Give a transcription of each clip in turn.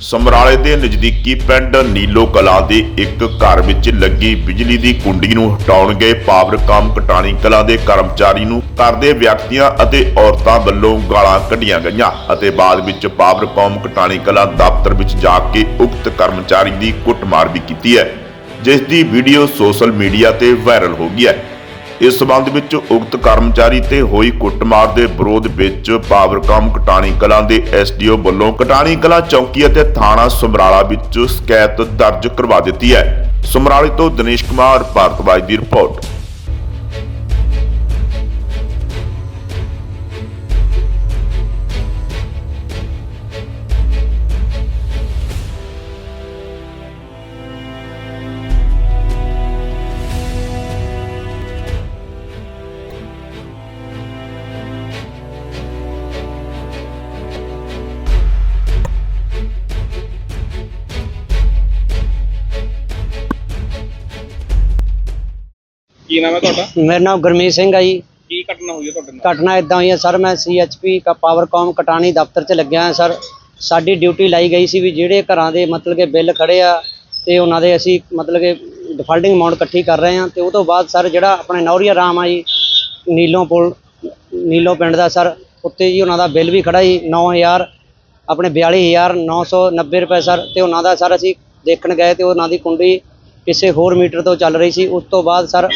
ਸਮਰਾਲੇ ਦੇ ਨਜ਼ਦੀਕੀ ਪਿੰਡ ਨੀਲੋ ਕਲਾਂ ਦੇ ਇੱਕ ਘਰ ਵਿੱਚ ਲੱਗੀ ਬਿਜਲੀ ਦੀ ਕੁੰਡੀ ਨੂੰ ਹਟਾਉਣ ਗਏ ਪਾਵਰਕਾਮ ਕਟਾਣੀ ਕਲਾ ਦੇ ਕਰਮਚਾਰੀ ਨੂੰ ਘਰ ਦੇ ਵਿਅਕਤੀਆਂ ਅਤੇ ਔਰਤਾਂ ਵੱਲੋਂ ਗਾਲਾਂ ਕੱਢੀਆਂ ਗਈਆਂ ਅਤੇ ਬਾਅਦ ਵਿੱਚ ਪਾਵਰਕਾਮ ਕਟਾਣੀ ਕਲਾ ਦਫ਼ਤਰ ਵਿੱਚ ਜਾ ਕੇ ਉਕਤ ਕਰਮਚਾਰੀ ਦੀ ਕੁੱਟਮਾਰ ਵੀ ਕੀਤੀ ਹੈ, ਜਿਸ ਦੀ ਵੀਡੀਓ ਸੋਸ਼ਲ ਮੀਡੀਆ ਤੇ ਵਾਇਰਲ ਹੋ ਗਈ ਹੈ। ਇਸ ਸਬੰਧ ਵਿੱਚ ਉਕਤ ਕਰਮਚਾਰੀ ਤੇ ਹੋਈ ਕੁੱਟਮਾਰ ਦੇ ਵਿਰੋਧ ਵਿੱਚ ਪਾਵਰਕਾਮ ਕਟਾਣੀ ਕਲਾਂ ਦੇ ਐਸਡੀਓ ਵੱਲੋਂ ਕਟਾਣੀ ਕਲਾਂ ਚੌਕੀ ਅਤੇ ਥਾਣਾ ਸਮਰਾਲਾ ਵਿੱਚ ਸ਼ਿਕਾਇਤ ਦਰਜ ਕਰਵਾ ਦਿੱਤੀ ਹੈ। ਸਮਰਾਲੇ ਤੋਂ ਦਿਨੇਸ਼ ਕੁਮਾਰ ਭਾਰਤਵਾਜ ਦੀ ਰਿਪੋਰਟ। ਕੀ ਨਾਮ ਹੈ ਤੁਹਾਡਾ? ਮੇਰਾ ਨਾਮ ਗੁਰਮੀਤ ਸਿੰਘ ਹੈ ਜੀ। ਕੀ ਘਟਨਾ ਹੋਈ ਹੈ ਤੁਹਾਡੇ ਨਾਲ? ਘਟਨਾ ਇਦਾਂ ਹੋਈ ਹੈ ਸਰ ਮੈਂ ਸੀਐਚਪੀ ਕਾ ਪਾਵਰਕਾਮ ਕਟਾਣੀ ਦਫ਼ਤਰ 'ਚ ਲੱਗਿਆ ਹਾਂ ਸਰ। ਸਾਡੀ ਡਿਊਟੀ ਲਾਈ ਗਈ ਸੀ ਵੀ ਜਿਹੜੇ ਘਰਾਂ ਦੇ ਮਤਲਬ ਕਿ ਬਿੱਲ ਖੜੇ ਆ ਤੇ ਉਹਨਾਂ ਦੇ ਅਸੀਂ ਮਤਲਬ ਕਿ ਡਿਫਾਲਟਿੰਗ ਅਮਾਉਂਟ ਇਕੱਠੀ ਕਰ ਰਹੇ ਹਾਂ ਤੇ ਉਹ ਤੋਂ ਬਾਅਦ ਸਰ ਜਿਹੜਾ ਆਪਣੇ ਨੌਰੀਆ ਰਾਮ ਆ ਜੀ ਨੀਲੋਂ ਪੁਲ ਨੀਲੋਂ ਪਿੰਡ ਦਾ ਸਰ ਉੱਤੇ ਜੀ ਉਹਨਾਂ ਦਾ ਬਿੱਲ ਵੀ ਖੜਾ ਜੀ 9000 ਆਪਣੇ 42990 ਰੁਪਏ ਸਰ ਤੇ ਉਹਨਾਂ ਦਾ ਸਰ ਅਸੀਂ ਦੇਖਣ ਗਏ ਤੇ ਉਹਨਾਂ ਦੀ ਕੁੰਡੀ ਕਿਸੇ ਹੋਰ ਮੀਟਰ ਤੋਂ ਚੱਲ ਰਹੀ ਸੀ। ਉਸ ਤੋਂ ਬਾਅਦ ਸਰ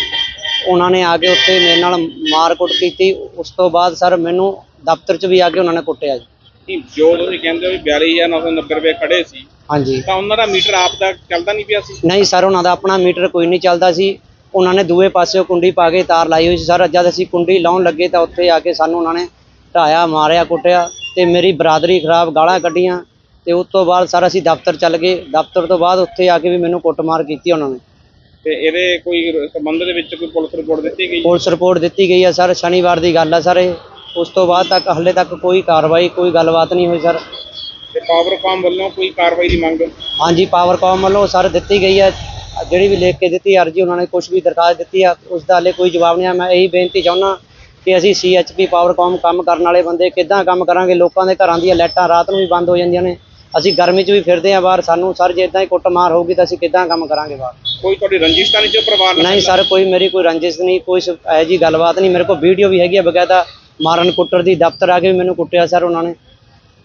ਉਹਨਾਂ ਨੇ ਆ ਕੇ ਉੱਥੇ ਮੇਰੇ ਨਾਲ ਮਾਰਕੁੱਟ ਕੀਤੀ। ਉਸ ਤੋਂ ਬਾਅਦ ਸਰ ਮੈਨੂੰ ਦਫ਼ਤਰ 'ਚ ਵੀ ਆ ਕੇ ਉਹਨਾਂ ਨੇ ਕੁੱਟਿਆ ਜੀ। ਨਹੀਂ, ਜੋ ਤੁਸੀਂ ਕਹਿੰਦੇ ਹੋ ਵੀ 42990 ਰੁਪਏ ਖੜੇ ਸੀ। ਹਾਂਜੀ। ਤਾਂ ਉਹਨਾਂ ਦਾ ਮੀਟਰ ਆਪ ਦਾ ਚੱਲਦਾ ਨਹੀਂ ਪਿਆ ਸੀ? ਨਹੀਂ ਸਰ ਉਹਨਾਂ ਦਾ ਆਪਣਾ ਮੀਟਰ ਕੋਈ ਨਹੀਂ ਚੱਲਦਾ ਸੀ। ਉਹਨਾਂ ਨੇ ਦੂਏ ਪਾਸੇ ਕੁੰਡੀ ਪਾ ਕੇ ਤਾਰ ਲਾਈ ਹੋਈ ਸੀ। ਸਰ ਜਦ ਅਸੀਂ ਕੁੰਡੀ ਲਾਉਣ ਲੱਗੇ ਤਾਂ ਉੱਥੇ ਆ ਕੇ ਸਾਨੂੰ ਉਹਨਾਂ ਨੇ ਢਾਇਆ ਮਾਰਿਆ ਕੁੱਟਿਆ ਤੇ ਮੇਰੀ ਬਰਾਦਰੀ ਖਰਾਬ ਗਾਲਾਂ ਕੱਢੀਆਂ ਤੇ ਉਸ ਤੋਂ ਬਾਅਦ ਸਰ ਅਸੀਂ ਦਫ਼ਤਰ ਚੱਲ ਗਏ। ਦਫ਼ਤਰ ਤੋਂ ਬਾਅਦ ਉੱਥੇ ਆ ਕੇ ਵੀ ਮੈਨੂੰ ਕੁੱਟਮਾਰ ਕੀਤੀ ਉਹਨਾਂ ਨੇ। ਤੇ ਇਹਦੇ ਕੋਈ ਸੰਬੰਧ ਦੇ ਵਿੱਚ ਕੋਈ ਪੁਲਿਸ ਰਿਪੋਰਟ ਦਿੱਤੀ ਗਈ? ਪੁਲਿਸ ਰਿਪੋਰਟ ਦਿੱਤੀ ਗਈ ਹੈ ਸਰ ਸ਼ਨੀਵਾਰ ਦੀ ਗੱਲ ਹੈ ਸਰ ਇਹ। ਉਸ ਤੋਂ ਬਾਅਦ ਤੱਕ ਹਲੇ ਤੱਕ ਕੋਈ ਕਾਰਵਾਈ ਕੋਈ ਗੱਲਬਾਤ ਨਹੀਂ ਹੋਈ ਸਰ। ਤੇ ਪਾਵਰਕਾਮ ਵੱਲੋਂ ਕੋਈ ਕਾਰਵਾਈ ਦੀ ਮੰਗ? ਹਾਂਜੀ ਪਾਵਰਕਾਮ ਵੱਲੋਂ ਸਰ ਦਿੱਤੀ ਗਈ ਹੈ ਜਿਹੜੀ ਵੀ ਲਿਖ ਕੇ ਦਿੱਤੀ ਅਰਜੀ ਉਹਨਾਂ ਨੇ ਕੁਝ ਵੀ ਦਰਖਾਸਤ ਦਿੱਤੀ ਆ ਉਸ ਦਾ ਹਲੇ ਕੋਈ ਜਵਾਬ ਨਹੀਂ ਆ। ਮੈਂ ਇਹੀ ਬੇਨਤੀ ਚਾਹੁੰਦਾ ਕਿ ਅਸੀਂ ਸੀਐਚਪੀ ਪਾਵਰਕਾਮ ਕੰਮ ਕਰਨ ਵਾਲੇ ਬੰਦੇ ਕਿੱਦਾਂ ਕੰਮ ਕਰਾਂਗੇ? ਲੋਕਾਂ ਦੇ ਘਰਾਂ ਦੀਆਂ ਲਾਈਟਾਂ ਰਾਤ ਨੂੰ ਵੀ ਬੰਦ ਹੋ ਜਾਂਦੀਆਂ ਨੇ। ਅਸੀਂ ਗਰਮੀ 'ਚ ਵੀ ਫਿਰਦੇ ਆ ਬਾਹਰ। ਸਾਨੂੰ ਸਰ ਜੇ ਇਦਾਂ ਹੀ ਕੁੱਟਮਾਰ ਹੋਊਗੀ ਤਾਂ ਅਸੀਂ ਕਿੱਦਾਂ ਕੰਮ ਕਰਾਂਗੇ ਬਾਹਰ? ਕੋਈ ਤੁਹਾਡੀ ਰੰਜਿਸ਼ ਤਾਂ ਨਹੀਂ ਜੋ ਪਰਿਵਾਰ ਨਾਲ ਨਹੀਂ ਸਰ ਕੋਈ ਮੇਰੀ ਕੋਈ ਰੰਜਿਸ਼ ਨਹੀਂ ਕੋਈ ਇਹੋ ਜੀ ਗੱਲਬਾਤ ਨਹੀਂ। ਮੇਰੇ ਕੋਲ ਵੀਡੀਓ ਵੀ ਹੈਗੀ ਆ ਬਕਾਇਦਾ। ਮਾਰਨ ਕੁੱਟਰ ਦੀ ਦਫ਼ਤਰ ਆ ਕੇ ਵੀ ਮੈਨੂੰ ਕੁੱਟਿਆ ਸਰ ਉਹਨਾਂ ਨੇ।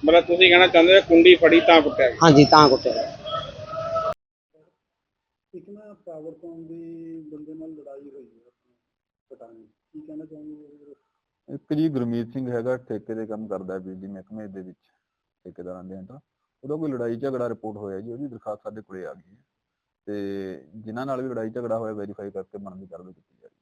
ਮਤਲਬ ਤੁਸੀਂ ਕਹਿਣਾ ਚਾਹੁੰਦੇ ਹੋ ਕੁੰਡੀ ਫੜੀ ਤਾਂ ਕੁੱਟਿਆ ਗਿਆ? ਹਾਂਜੀ ਤਾਂ ਕੁੱਟਿਆ ਇੱਕ ਨਾ ਪਾਵਰਕੌਮ ਦੀ ਬੰਦੇ ਨਾਲ ਲੜਾਈ ਹੋਈ ਹੈ ਪਟਾਣੀ। ਕੀ ਕਹਿਣਾ ਚਾਹੁੰਦੇ ਇੱਕ ਜੀ ਗੁਰਮੀਤ ਸਿੰਘ ਹੈਗਾ ਠੇਕੇ ਦੇ ਕੰਮ ਕਰਦਾ ਹੈ ਬਿਜਲੀ ਮਹਿਕਮੇ ਦੇ ਵਿੱਚ ਠੇਕੇਦਾਰਾਂ ਦੇ ਅੰਦਰ ਉਹਦਾ ਕੋਈ ਲੜਾਈ ਝਗੜਾ ਰਿਪੋਰਟ ਹੋਇਆ ਜੀ ਉਹਦੀ ਦਰਖਾਸਤ ਸਾਡੇ ਕੋਲੇ ਆ ਗਈ ਹੈ। ਤੇ ਜਿਨ੍ਹਾਂ ਨਾਲ ਵੀ ਲੜਾਈ ਝਗੜਾ ਹੋਇਆ ਵੈਰੀਫਾਈ ਕਰਕੇ ਬਣਦੀ ਕਾਰਵਾਈ ਕੀਤੀ ਜਾਵੇ